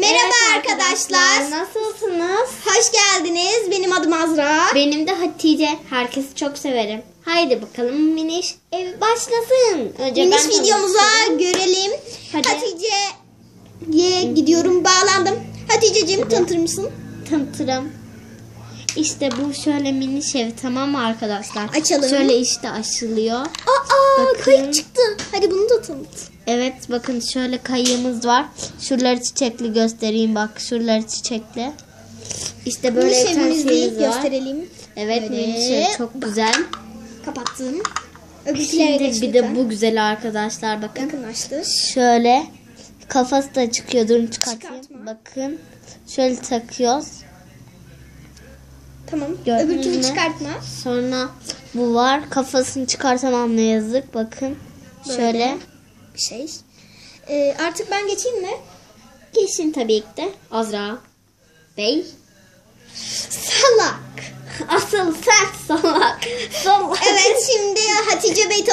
Merhaba arkadaşlar. Nasılsınız? Hoş geldiniz. Benim adım Azra. Benim de Hatice. Herkesi çok severim. Haydi bakalım Miniş ev başlasın. Önce Miniş videomuza görelim. Hadi. Hatice'ye gidiyorum. Bağlandım. Haticeciğim tanıtır mısın? tanıtırım. İşte bu şöyle Miniş ev tamam mı arkadaşlar? Açalım. Şöyle işte açılıyor. Aa Bakın. kayık çıktı. Hadi bunu da tanıt. Evet bakın şöyle kayığımız var. Şuraları çiçekli göstereyim bak. Şuraları çiçekli. İşte böyle bir tane şeyimiz var. gösterelim. Evet Böyle. Miniş ev çok güzel. Kapattım. Öbürkülere Şimdi bir de bu güzel arkadaşlar bakın. Yakınlaştır. Şöyle kafası da çıkıyor. Durun çıkartayım. Çıkartma. Bakın. Şöyle takıyoruz. Tamam. Gördünüz Öbürkünü mü? çıkartma. Sonra bu var. Kafasını çıkartamam ne yazık. Bakın. Böyle. Şöyle. Bir şey. Ee, artık ben geçeyim mi? Geçin tabii ki de. Azra. Bey. Salak. Asıl sen salak. Salak. Evet şimdi Hatice Bey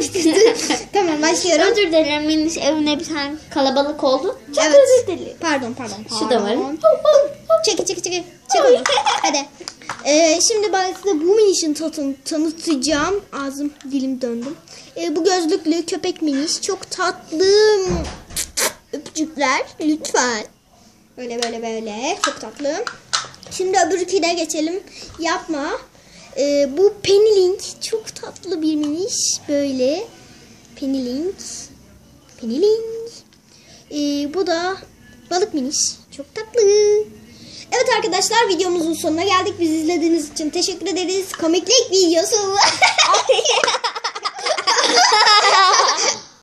bitirdi. tamam başlıyorum. Özür dilerim. Miniş evine bir tane kalabalık oldu. Çok Evet. özür dilerim. Pardon pardon. Şu da var. pardon. Çeki çeki çeki. Çek onu. Hadi. Ee, şimdi ben size bu minişin tatını tanıtacağım. Ağzım dilim döndüm. Ee, bu gözlüklü köpek miniş. Çok tatlı. Öpücükler lütfen. Böyle böyle böyle. Çok tatlı. Şimdi öbürküne geçelim. Yapma. Ee, bu Penilink. Çok tatlı bir miniş. Böyle. Penilink. Penilink. Ee, bu da balık miniş. Çok tatlı. Evet arkadaşlar videomuzun sonuna geldik. Bizi izlediğiniz için teşekkür ederiz. Komiklik videosu.